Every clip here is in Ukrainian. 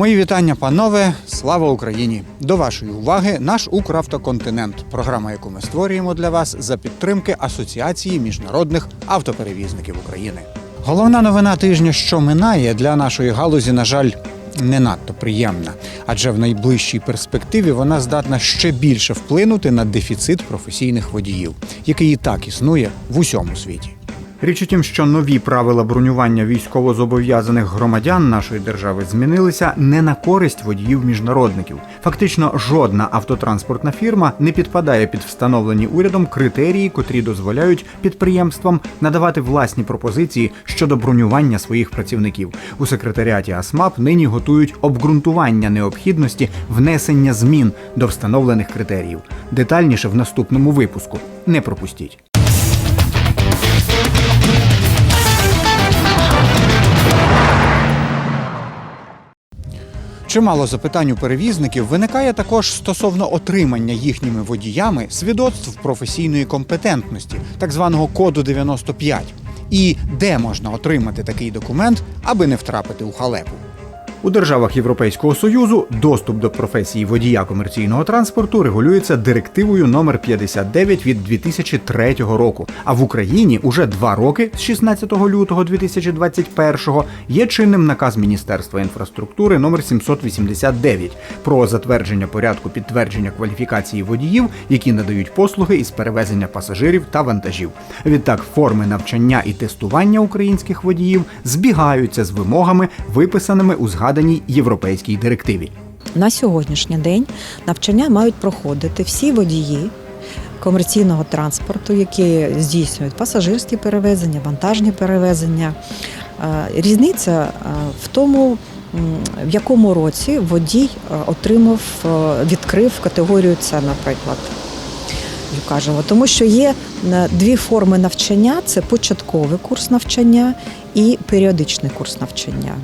Мої вітання, панове! Слава Україні! До вашої уваги наш Укравтоконтинент, програма, яку ми створюємо для вас за підтримки Асоціації міжнародних автоперевізників України. Головна новина тижня, що минає для нашої галузі, на жаль, не надто приємна, адже в найближчій перспективі вона здатна ще більше вплинути на дефіцит професійних водіїв, який і так існує в усьому світі. Річ у тім, що нові правила бронювання військовозобов'язаних громадян нашої держави змінилися не на користь водіїв міжнародників. Фактично, жодна автотранспортна фірма не підпадає під встановлені урядом критерії, котрі дозволяють підприємствам надавати власні пропозиції щодо бронювання своїх працівників. У секретаріаті АСМАП нині готують обґрунтування необхідності внесення змін до встановлених критеріїв. Детальніше в наступному випуску. Не пропустіть. Чимало запитань у перевізників виникає також стосовно отримання їхніми водіями свідоцтв професійної компетентності, так званого коду 95. І де можна отримати такий документ, аби не втрапити у халепу. У державах Європейського союзу доступ до професії водія комерційного транспорту регулюється директивою номер 59 від 2003 року. А в Україні уже два роки з 16 лютого 2021 є чинним наказ Міністерства інфраструктури номер 789 про затвердження порядку підтвердження кваліфікації водіїв, які надають послуги із перевезення пасажирів та вантажів. Відтак форми навчання і тестування українських водіїв збігаються з вимогами, виписаними у згаданій європейській директиві. На сьогоднішній день навчання мають проходити всі водії комерційного транспорту, які здійснюють пасажирські перевезення, вантажні перевезення. Е, Різниця е, в тому, в якому році водій е, отримав, відкрив категорію С, наприклад. Кажемо, тому що є дві форми навчання: це початковий курс навчання і періодичний курс навчання.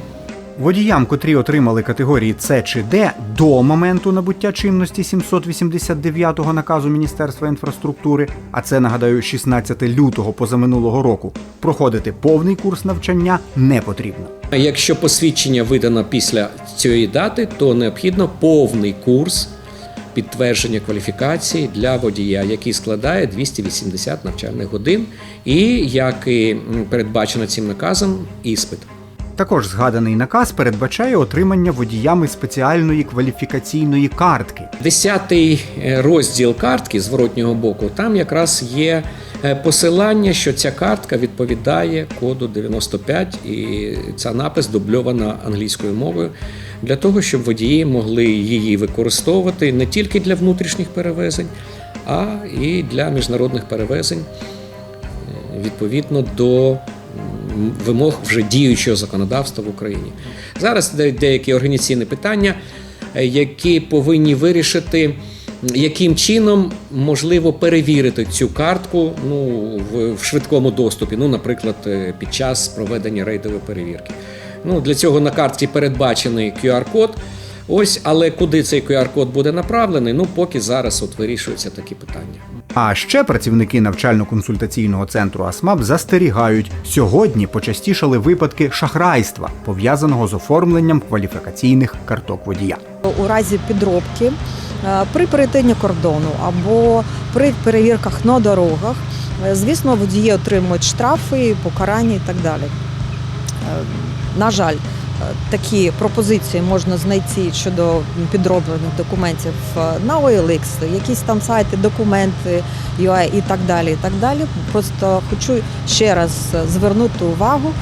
Водіям, котрі отримали категорії С чи Д до моменту набуття чинності 789-го наказу Міністерства інфраструктури, а це нагадаю 16 лютого позаминулого року, проходити повний курс навчання не потрібно. Якщо посвідчення видано після цієї дати, то необхідно повний курс підтвердження кваліфікації для водія, який складає 280 навчальних годин, і як і передбачено цим наказом, іспит. Також згаданий наказ передбачає отримання водіями спеціальної кваліфікаційної картки. Десятий е, розділ картки зворотнього боку, там якраз є е, посилання, що ця картка відповідає коду 95, і ця напис дубльована англійською мовою для того, щоб водії могли її використовувати не тільки для внутрішніх перевезень, а і для міжнародних перевезень е, відповідно до вимог вже діючого законодавства в Україні. Зараз деякі організаційні питання, е, які повинні вирішити, яким чином можливо перевірити цю картку ну, в, в швидкому доступі, ну, наприклад, е, під час проведення рейдової перевірки. Ну, для цього на карті передбачений QR-код. Ось, але куди цей QR-код буде направлений, ну поки зараз от вирішуються такі питання. А ще працівники навчально-консультаційного центру АСМАП застерігають, сьогодні почастішали випадки шахрайства, пов'язаного з оформленням кваліфікаційних карток водія. у разі підробки е, при перетині кордону або при перевірках на дорогах, е, звісно, водії отримують штрафи, покарання і так далі. Е, На жаль, такі пропозиції можна знайти щодо підроблених документів е, на OLX, якісь там сайти, документи, UI і так далі. І так далі. Просто хочу ще раз звернути увагу.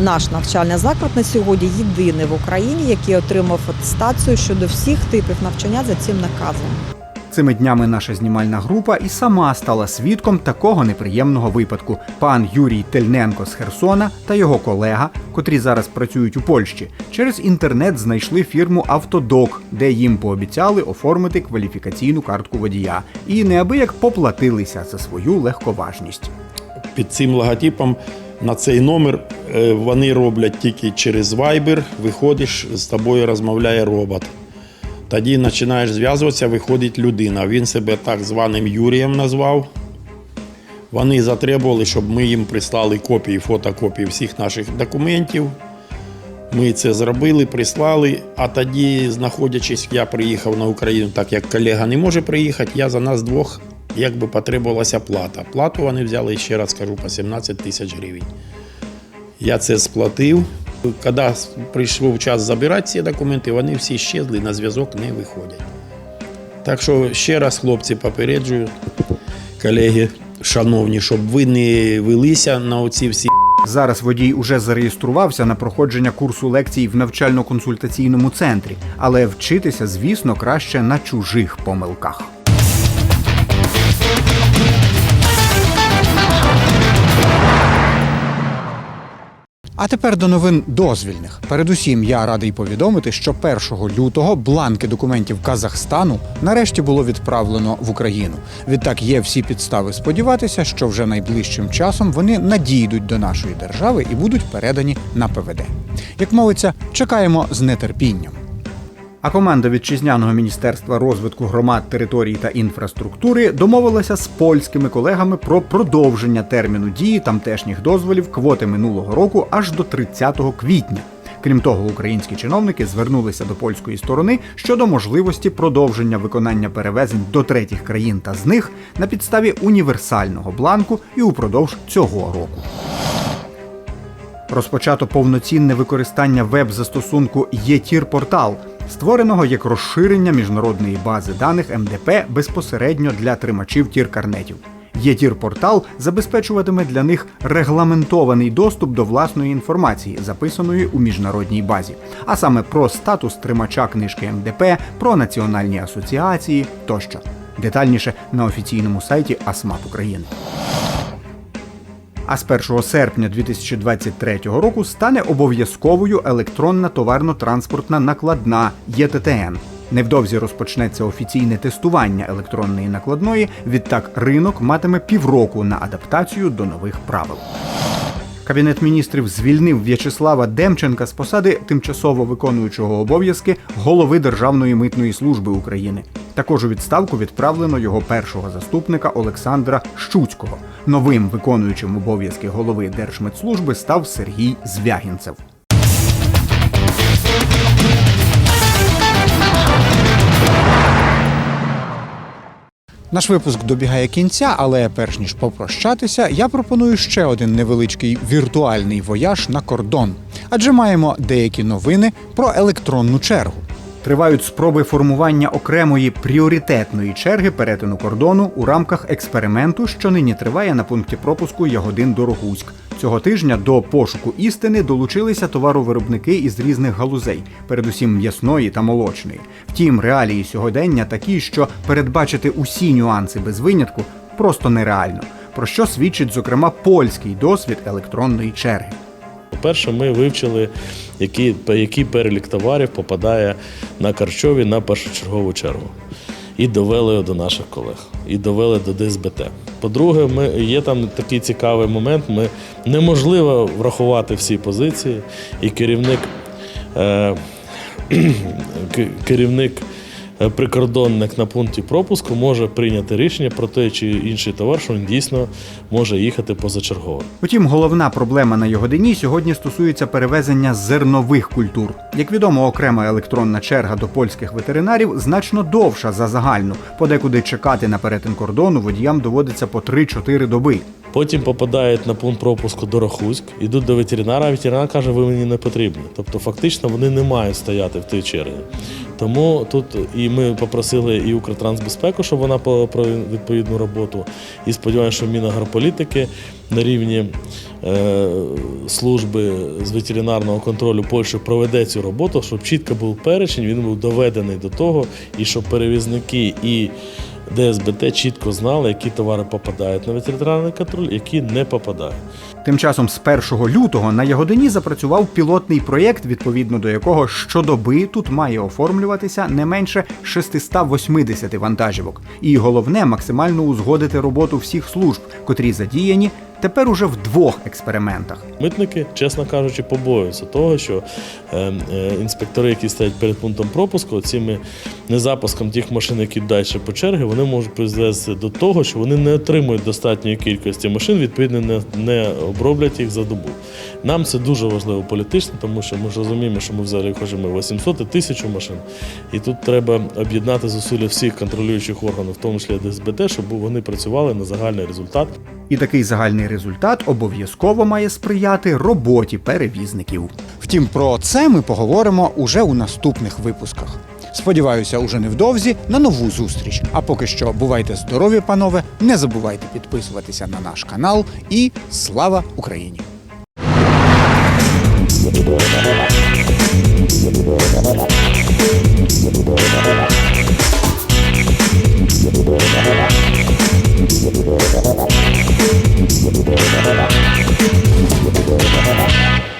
Наш навчальний заклад на сьогодні єдиний в Україні, який отримав атестацію щодо всіх типів навчання за цим наказом. Цими днями наша знімальна група і сама стала свідком такого неприємного випадку. Пан Юрій Тельненко з Херсона та його колега, котрі зараз працюють у Польщі, через інтернет знайшли фірму Автодок, де їм пообіцяли оформити кваліфікаційну картку водія, і неабияк поплатилися за свою легковажність. Під цим логотипом На цей номер е, вони роблять тільки через Viber, виходиш, з тобою розмовляє робот. Тоді починаєш зв'язуватися, виходить людина. Він себе так званим Юрієм назвав. Вони затребували, щоб ми їм прислали копії, фотокопії всіх наших документів. Ми це зробили, прислали. А тоді, знаходячись, я приїхав на Україну, так як колега не може приїхати, я за нас двох якби потребувалася плата. Плату вони взяли, ще раз кажу, по 17 тисяч гривень. Я це сплатив. Коли прийшов час забирати ці документи, вони всі щезли, на зв'язок не виходять. Так що ще раз, хлопці, попереджую, колеги, шановні, щоб ви не велися на оці всі Зараз водій уже зареєструвався на проходження курсу лекцій в навчально-консультаційному центрі, але вчитися, звісно, краще на чужих помилках. А тепер до новин дозвільних. Передусім, я радий повідомити, що 1 лютого бланки документів Казахстану нарешті було відправлено в Україну. Відтак є всі підстави сподіватися, що вже найближчим часом вони надійдуть до нашої держави і будуть передані на ПВД. Як мовиться, чекаємо з нетерпінням. А команда вітчизняного міністерства розвитку громад, територій та інфраструктури домовилася з польськими колегами про продовження терміну дії тамтешніх дозволів квоти минулого року аж до 30 квітня. Крім того, українські чиновники звернулися до польської сторони щодо можливості продовження виконання перевезень до третіх країн та з них на підставі універсального бланку і упродовж цього року. Розпочато повноцінне використання веб-застосунку єтір портал створеного як розширення міжнародної бази даних МДП безпосередньо для тримачів тір-карнетів. єтір портал забезпечуватиме для них регламентований доступ до власної інформації, записаної у міжнародній базі, а саме про статус тримача книжки МДП, про національні асоціації тощо. Детальніше на офіційному сайті АСМАТ України. А з 1 серпня 2023 року стане обов'язковою електронна товарно-транспортна накладна ЄТТН. Невдовзі розпочнеться офіційне тестування електронної накладної. Відтак ринок матиме півроку на адаптацію до нових правил. Кабінет міністрів звільнив В'ячеслава Демченка з посади тимчасово виконуючого обов'язки голови Державної митної служби України. Також у відставку відправлено його першого заступника Олександра Щуцького. Новим виконуючим обов'язки голови Держмитслужби став Сергій Звягінцев. Наш випуск добігає кінця, але перш ніж попрощатися, я пропоную ще один невеличкий віртуальний вояж на кордон, адже маємо деякі новини про електронну чергу. Тривають спроби формування окремої пріоритетної черги перетину кордону у рамках експерименту, що нині триває на пункті пропуску Ягодин Дорогуськ. Цього тижня до пошуку істини долучилися товаровиробники із різних галузей, передусім м'ясної та молочної. Втім, реалії сьогодення такі, що передбачити усі нюанси без винятку просто нереально. Про що свідчить зокрема польський досвід електронної черги. По-перше, ми вивчили, який, який перелік товарів попадає на Карчові на першочергову чергу. І довели його до наших колег, і довели до ДСБТ. По-друге, ми, є там такий цікавий момент. Ми неможливо врахувати всі позиції, і керівник, е, керівник прикордонник на пункті пропуску може прийняти рішення про той чи інший товар, що він дійсно може їхати позачергово. Утім, головна проблема на його дні сьогодні стосується перевезення зернових культур. Як відомо, окрема електронна черга до польських ветеринарів значно довша за загальну. Подекуди чекати на перетин кордону водіям доводиться по 3-4 доби. Потім попадають на пункт пропуску до Рахуськ, йдуть до ветеринара, а ветеринар каже, ви мені не потрібні. Тобто, фактично, вони не мають стояти в тій черзі. Тому тут і ми попросили і Укртрансбезпеку, щоб вона по- про відповідну роботу. І сподіваємося, що Мінагрополітики на рівні е, служби з ветеринарного контролю Польщі проведе цю роботу, щоб чітко був перечень, він був доведений до того, і щоб перевізники і ДСБТ чітко знали, які товари попадають на ветеринарний контроль, які не попадають. Тим часом з 1 лютого на Ягодині запрацював пілотний проєкт, відповідно до якого щодоби тут має оформлюватися не менше 680 вантажівок. І головне максимально узгодити роботу всіх служб, котрі задіяні тепер уже в двох експериментах. Митники, чесно кажучи, побоюються того, що е, е, інспектори, які стоять перед пунктом пропуску, цими незапуском тих машин, які далі по черги, вони можуть призвести до того, що вони не отримують достатньої кількості машин, відповідно, не, не оброблять їх за добу. Нам це дуже важливо політично, тому що ми ж розуміємо, що ми взагалі хочемо 800 і 1000 машин. І тут треба об'єднати зусилля всіх контролюючих органів, в тому числі ДСБТ, щоб вони працювали на загальний результат. І такий загальний результат обов'язково має сприяти роботі перевізників. Втім, про це ми поговоримо уже у наступних випусках. Сподіваюся, уже невдовзі на нову зустріч. А поки що бувайте здорові, панове, не забувайте підписуватися на наш канал. І слава Україні! Thank you. Thank you.